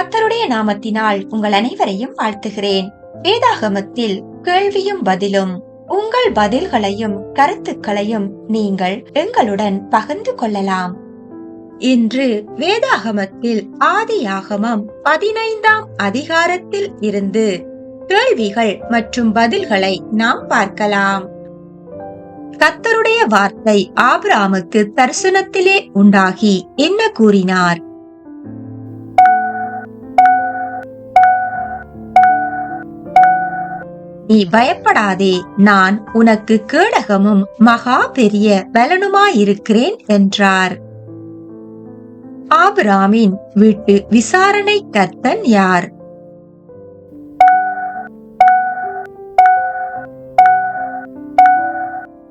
கத்தருடைய நாமத்தினால் உங்கள் அனைவரையும் வாழ்த்துகிறேன். வேதாகமத்தில் கேள்வியும் பதிலும் உங்கள் பதில்களையும் கருத்துக்களையும் நீங்கள் எங்களுடன் பகிர்ந்து கொள்ளலாம். இன்று வேதாகமத்தில் ஆதியாகமம் பதினைந்தாம் அதிகாரத்தில் இருந்து கேள்விகள் மற்றும் பதில்களை நாம் பார்க்கலாம். கத்தருடைய வார்த்தை ஆபிராமுக்கு தரிசனத்திலே உண்டாகி என்ன கூறினார்? நீ பயப்படாதே. நான் உனக்கு கேடகமும் மகா பெரிய பலனுமாயிருக்கிறேன் என்றார். ஆபிராமின் வீட்டு விசாரணை கர்த்தன் யார்?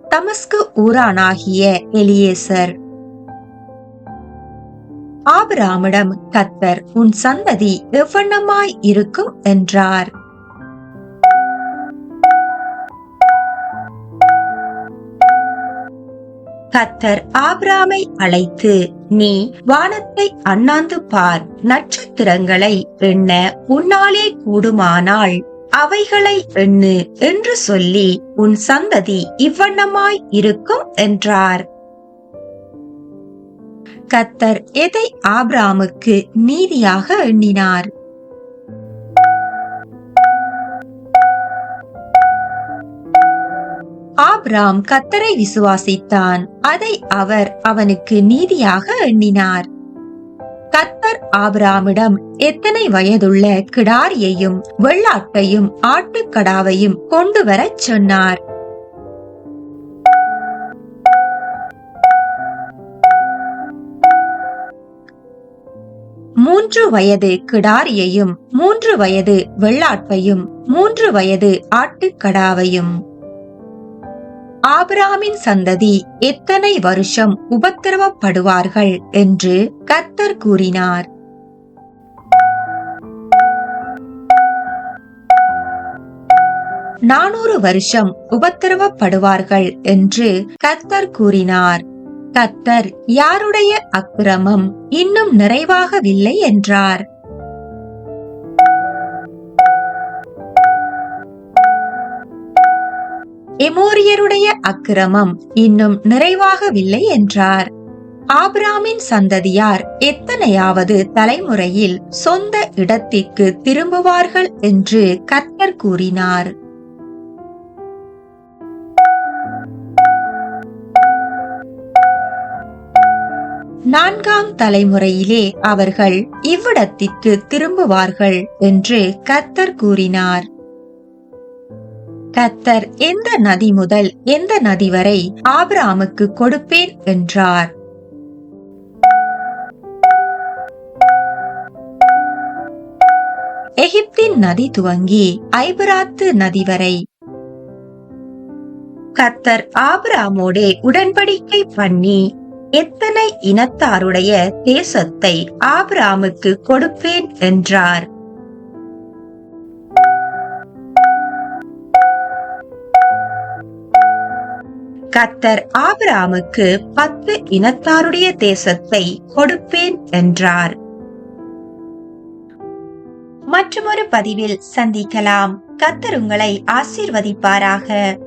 தமஸ்கு ஊரானாகிய எலியேசர். ஆபிராமிடம் கத்தர் உன் சந்ததி எவ்வண்ணமாய் இருக்கும்? என்றார். கத்தர் ஆபிராமை அழைத்து நீ வானத்தை அண்ணாந்து பார் நட்சத்திரங்களை எண்ண உன்னாலே கூடுமானால் அவைகளை எண்ணு என்று சொல்லி உன் சந்ததி இவ்வண்ணமாய் இருக்கும் என்றார். கத்தர் எதை ஆபிராமுக்கு நீதியாக எண்ணினார்? ஆபிராம் கத்தரை விசுவாசித்தான். அதை அவர் அவனுக்கு நீதியாக எண்ணினார். கத்தர் ஆபிராமிடம் எத்தனை வயதுள்ள கிடாரியையும் வெள்ளாட்டையும் ஆட்டுக்கடாவையும் கொண்டு வரச் சொன்னார். மூன்று வயது கிடாரியையும் மூன்று வயது வெள்ளாட்டையும் மூன்று வயது ஆட்டுக்கடாவையும். ஆபிராமின் சந்ததி எத்தனை வருஷம் உபத்திரவப்படுவார்கள் என்று கர்த்தர் கூறினார். நானூறு வருஷம் உபத்திரவப்படுவார்கள் என்று கர்த்தர் கூறினார். கர்த்தர் யாருடைய அக்கிரமம் இன்னும் நிறைவாகவில்லை என்றார். எமோரியருடைய அக்கிரமம் இன்னும் நிறைவாகவில்லை என்றார். ஆபிராமின் சந்ததியார் எத்தனையாவது தலைமுறையில் சொந்த இடத்திற்கு திரும்புவார்கள் என்று கர்த்தர் கூறினார். நான்காம் தலைமுறையிலே அவர்கள் இவ்விடத்திற்கு திரும்புவார்கள் என்று கர்த்தர் கூறினார். கத்தர் எந்த நதி முதல் எந்த நதி வரை ஆபிராமுக்கு கொடுப்பேன் என்றார். எகிப்தின் நதி துவங்கி ஐபராத்து நதி வரை. கத்தர் ஆபிராமோடே உடன்படிக்கை பண்ணி எத்தனை இனத்தாருடைய தேசத்தை ஆபிராமுக்கு கொடுப்பேன் என்றார். கத்தர் ஆபிராமுக்கு பத்து இனத்தாருடைய தேசத்தை கொடுப்பேன் என்றார். மற்றொரு பதிவில் சந்திக்கலாம். கத்தர் உங்களை ஆசீர்வதிப்பாராக.